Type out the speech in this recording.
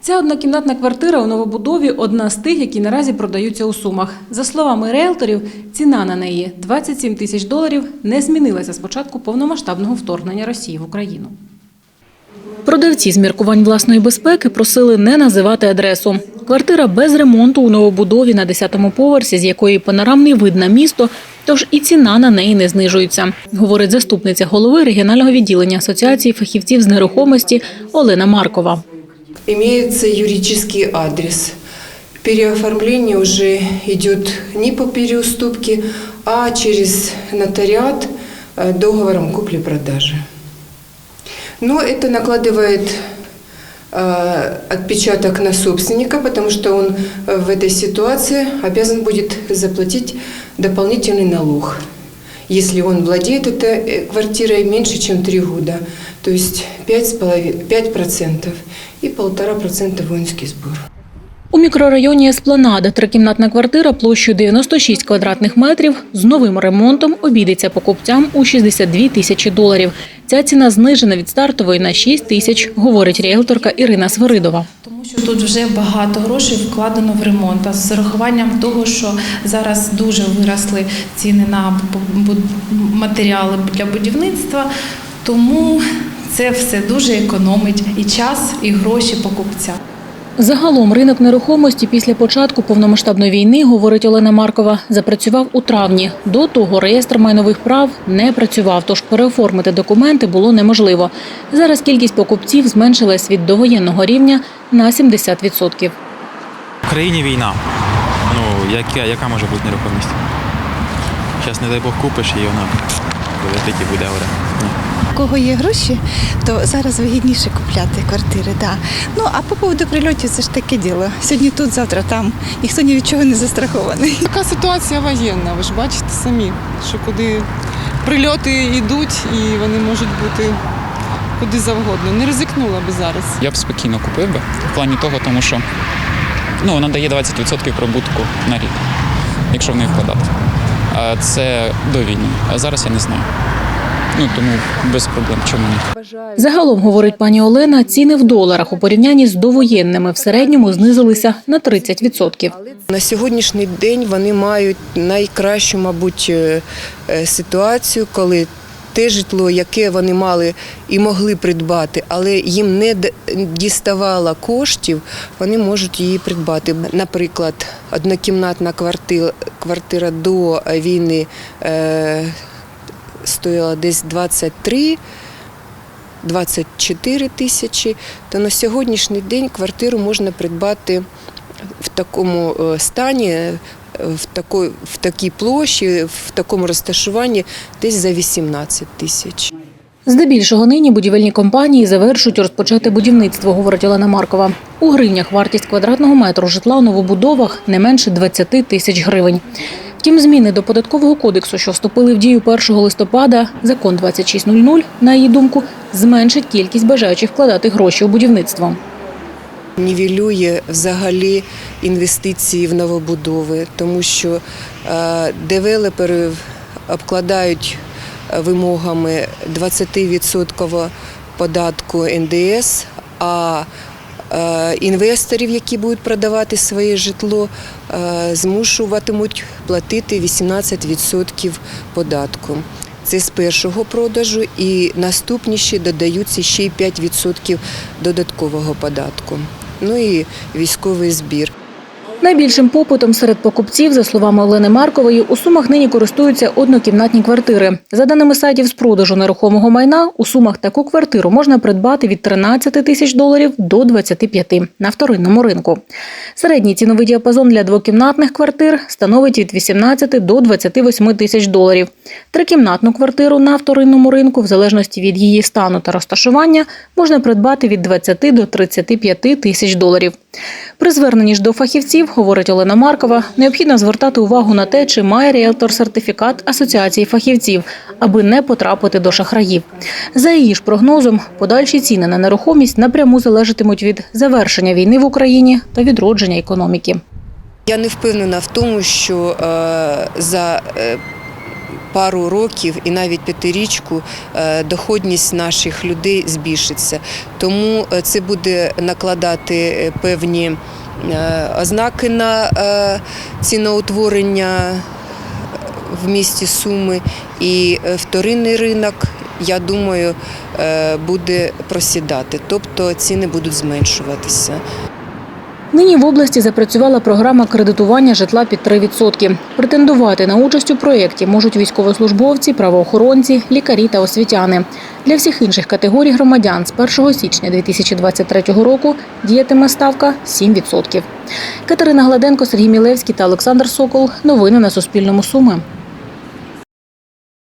Ця однокімнатна квартира у новобудові одна з тих, які наразі продаються у Сумах. За словами риелторів, ціна на неї 27 тисяч доларів не змінилася з початку повномасштабного вторгнення Росії в Україну. Продавці з міркувань власної безпеки просили не називати адресу. Квартира без ремонту у новобудові на 10-му поверсі, з якої панорамний вид на місто, тож і ціна на неї не знижується, говорить заступниця голови регіонального відділення Асоціації фахівців з нерухомості Олена Маркова Имеется юридический адрес. Переоформление уже идет не по переуступке, а через нотариат э, договором купли-продажи. Но это накладывает э, отпечаток на собственника, потому что он э, в этой ситуации обязан будет заплатить дополнительный налог, если он владеет этой э, квартирой меньше, чем 3 года, то есть 5,5%, 5% и 1,5% воинский сбор. У мікрорайоні Еспланада трикімнатна квартира площею 96 квадратних метрів з новим ремонтом обійдеться покупцям у 62 тисячі доларів. Ця ціна знижена від стартової на 6 тисяч, говорить ріелторка Ірина Свиридова. Що тут вже багато грошей вкладено в ремонт. А з урахуванням того, що зараз дуже виросли ціни на матеріали для будівництва, тому це все дуже економить і час, і гроші покупця. Загалом ринок нерухомості після початку повномасштабної війни, говорить Олена Маркова, запрацював у травні. До того реєстр майнових прав не працював, тож переоформити документи було неможливо. Зараз кількість покупців зменшилась від довоєнного рівня на 70%. В країні війна. Ну, яка, яка може бути нерухомість? Зараз, не дай Бог, купиш і вона вилетить і буде горе. У кого є гроші, то зараз вигідніше купляти квартири. Да. Ну а по поводу прильотів це ж таке діло. Сьогодні тут, завтра там. Ніхто ні від чого не застрахований. Така ситуація воєнна, ви ж бачите самі, що куди прильоти йдуть і вони можуть бути куди завгодно. Не ризикнула би зараз. Я б спокійно купив би в плані того, тому що ну, вона дає 20% прибутку на рік, якщо в неї вкладати. А це до війни. А зараз я не знаю. Ну тому без проблем. Чому ні? Загалом, говорить пані Олена, ціни в доларах у порівнянні з довоєнними в середньому знизилися на 30%. На сьогоднішній день вони мають найкращу, мабуть, е, е, ситуацію, коли те житло, яке вони мали і могли придбати, але їм не діставало коштів, вони можуть її придбати. Наприклад, однокімнатна квартира, квартира до війни е, стоїла десь 23 24 тисячі, то на сьогоднішній день квартиру можна придбати в такому е, стані, в такій, в такій площі, в такому розташуванні десь за 18 тисяч. Здебільшого нині будівельні компанії завершують розпочати будівництво, говорить Олена Маркова. У гривнях вартість квадратного метру житла у новобудовах не менше 20 тисяч гривень. Втім, зміни до податкового кодексу, що вступили в дію 1 листопада, закон 2600, на її думку, зменшить кількість бажаючих вкладати гроші у будівництво. Нівелює взагалі інвестиції в новобудови, тому що е, девелопери обкладають е, вимогами 20% податку НДС, а е, інвесторів, які будуть продавати своє житло, змушуватимуть платити 18% податку. Це з першого продажу, і наступні ще додаються ще й 5% додаткового податку. Ну і військовий збір. Найбільшим попитом серед покупців, за словами Олени Маркової, у Сумах нині користуються однокімнатні квартири. За даними сайтів з продажу нерухомого майна, у Сумах таку квартиру можна придбати від 13 тисяч доларів до 25 на вторинному ринку. Середній ціновий діапазон для двокімнатних квартир становить від 18 до 28 тисяч доларів. Трикімнатну квартиру на вторинному ринку, в залежності від її стану та розташування, можна придбати від 20 до 35 тисяч доларів. При зверненні ж до фахівців, говорить Олена Маркова, необхідно звертати увагу на те, чи має ріелтор сертифікат Асоціації фахівців, аби не потрапити до шахраїв. За її ж прогнозом, подальші ціни на нерухомість напряму залежатимуть від завершення війни в Україні та відродження економіки. Я не впевнена в тому, що е, за е, пару років і навіть п'ятирічку е, доходність наших людей збільшиться. Тому е, це буде накладати е, певні ознаки на ціноутворення в місті Суми. І вторинний ринок, я думаю, буде просідати, тобто ціни будуть зменшуватися. Нині в області запрацювала програма кредитування житла під 3%. Претендувати на участь у проєкті можуть військовослужбовці, правоохоронці, лікарі та освітяни. Для всіх інших категорій громадян з 1 січня 2023 року діятиме ставка 7%. Катерина Гладенко, Сергій Мілевський та Олександр Сокол. Новини на Суспільному Суми.